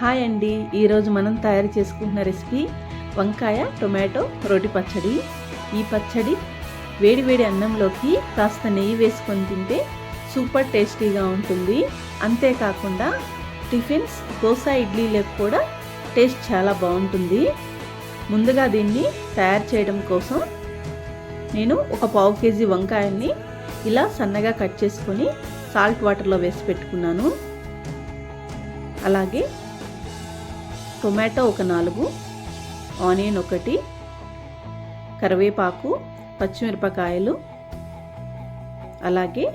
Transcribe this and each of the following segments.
Hi అండి. ఈరోజు మనం తయారు చేసుకుంటున్న రెసిపీ వంకాయ టొమాటో రోటి పచ్చడి. ఈ పచ్చడి వేడి వేడి అన్నంలోకి కాస్త నెయ్యి వేసుకొని తింటే సూపర్ టేస్టీగా ఉంటుంది. అంతేకాకుండా టిఫిన్స్ దోశ ఇడ్లీలకు కూడా టేస్ట్ చాలా బాగుంటుంది. ముందుగా దీన్ని తయారు చేయడం కోసం నేను ఒక పావు కేజీ వంకాయల్ని ఇలా సన్నగా కట్ చేసుకొని సాల్ట్ వాటర్లో వేసి పెట్టుకున్నాను. అలాగే టొమాటో ఒక నాలుగు ఆనియన్ ఒకటి కరివేపాకు పచ్చిమిరపకాయలు అలాగే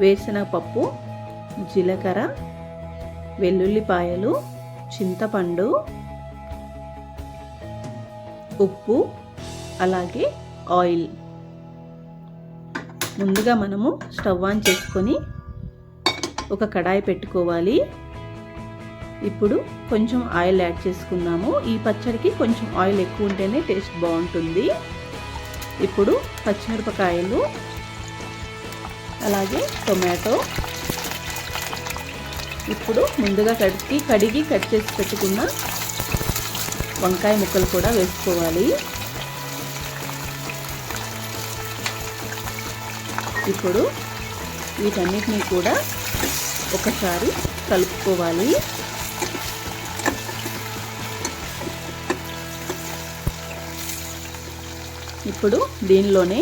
వేసిన పప్పు జీలకర్ర వెల్లుల్లిపాయలు చింతపండు ఉప్పు అలాగే ఆయిల్. ముందుగా మనము స్టవ్ ఆన్ చేసుకొని ఒక కడాయి పెట్టుకోవాలి. ఇప్పుడు కొంచెం ఆయిల్ యాడ్ చేసుకుందాము. ఈ పచ్చడికి కొంచెం ఆయిల్ ఎక్కువ ఉంటేనే టేస్ట్ బాగుంటుంది. ఇప్పుడు పచ్చిమిరపకాయలు అలాగే టొమాటో. ఇప్పుడు ముందుగా కడిగి కడిగి కట్ చేసి పెట్టుకున్న వంకాయ ముక్కలు కూడా వేసుకోవాలి. ఇప్పుడు వీటన్నిటిని కూడా ఒకసారి కలుపుకోవాలి. ఇప్పుడు దీనిలోనే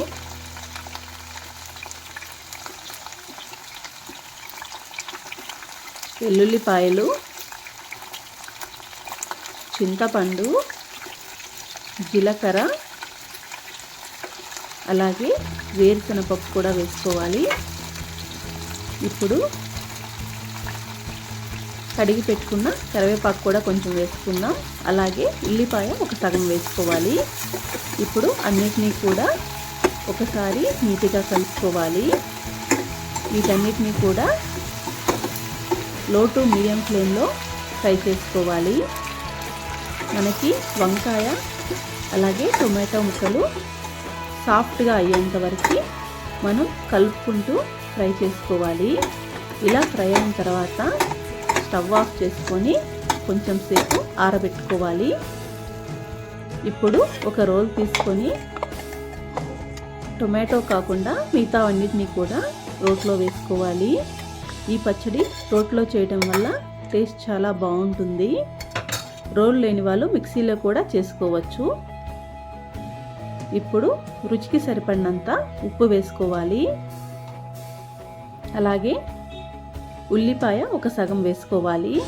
వెల్లుల్లిపాయలు చింతపండు జీలకర్ర అలాగే వేరుశనగపప్పు కూడా వేసుకోవాలి. ఇప్పుడు కడిగి పెట్టుకున్న కరివేపాకు కూడా కొంచెం వేసుకుందాం. అలాగే ఉల్లిపాయ ఒక సగం వేసుకోవాలి. ఇప్పుడు అన్నిటినీ కూడా ఒకసారి నీట్గా కలుపుకోవాలి. వీటన్నిటినీ కూడా లో టు మీడియం ఫ్లేమ్లో ఫ్రై చేసుకోవాలి. మనకి వంకాయ అలాగే టొమాటో ముక్కలు సాఫ్ట్గా అయ్యేంత వరకు మనం కలుపుకుంటూ ఫ్రై చేసుకోవాలి. ఇలా ఫ్రై అయిన తర్వాత స్టవ్ ఆఫ్ చేసుకొని కొంచెం సేపు ఆరబెట్టుకోవాలి. ఇప్పుడు ఒక రోల్ తీసుకొని టొమాటో కాకుండా మిగతా అన్నిటినీ కూడా రోట్లో వేసుకోవాలి. ఈ పచ్చడి రోట్లో చేయడం వల్ల టేస్ట్ చాలా బాగుంటుంది. రోల్ లేని వాళ్ళు మిక్సీలో కూడా చేసుకోవచ్చు. ఇప్పుడు రుచికి సరిపడినంత ఉప్పు వేసుకోవాలి. అలాగే ఉల్లిపాయ ఒక సగం వేసుకోవాలి.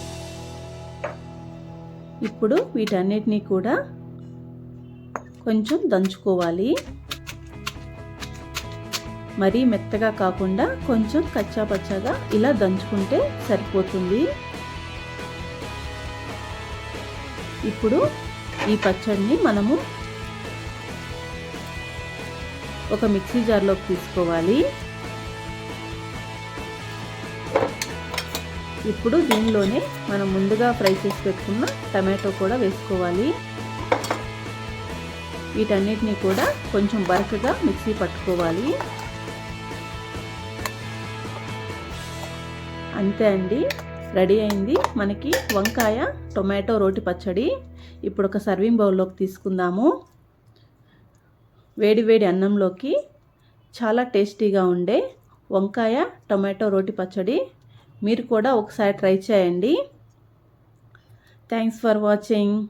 ఇప్పుడు వీటన్నిటినీ కూడా కొంచెం దంచుకోవాలి. మరీ మెత్తగా కాకుండా కొంచెం కచ్చాపచ్చాగా ఇలా దంచుకుంటే సరిపోతుంది. ఇప్పుడు ఈ పచ్చడిని మనము ఒక మిక్సీ జార్లోకి తీసుకోవాలి. ఇప్పుడు దీనిలోనే మనం ముందుగా ఫ్రై చేసి పెట్టుకున్న టమాటో కూడా వేసుకోవాలి. వీటన్నిటిని కూడా కొంచెం బరకగా మిక్సీ పట్టుకోవాలి. అంతే అండి. రెడీ అయింది మనకి వంకాయ టొమాటో రోటి పచ్చడి. ఇప్పుడు ఒక సర్వింగ్ బౌల్లోకి తీసుకుందాము. వేడి వేడి అన్నంలోకి చాలా టేస్టీగా ఉండే వంకాయ టొమాటో రోటి పచ్చడి మీరు కూడా ఒకసారి ట్రై చేయండి. Thanks for watching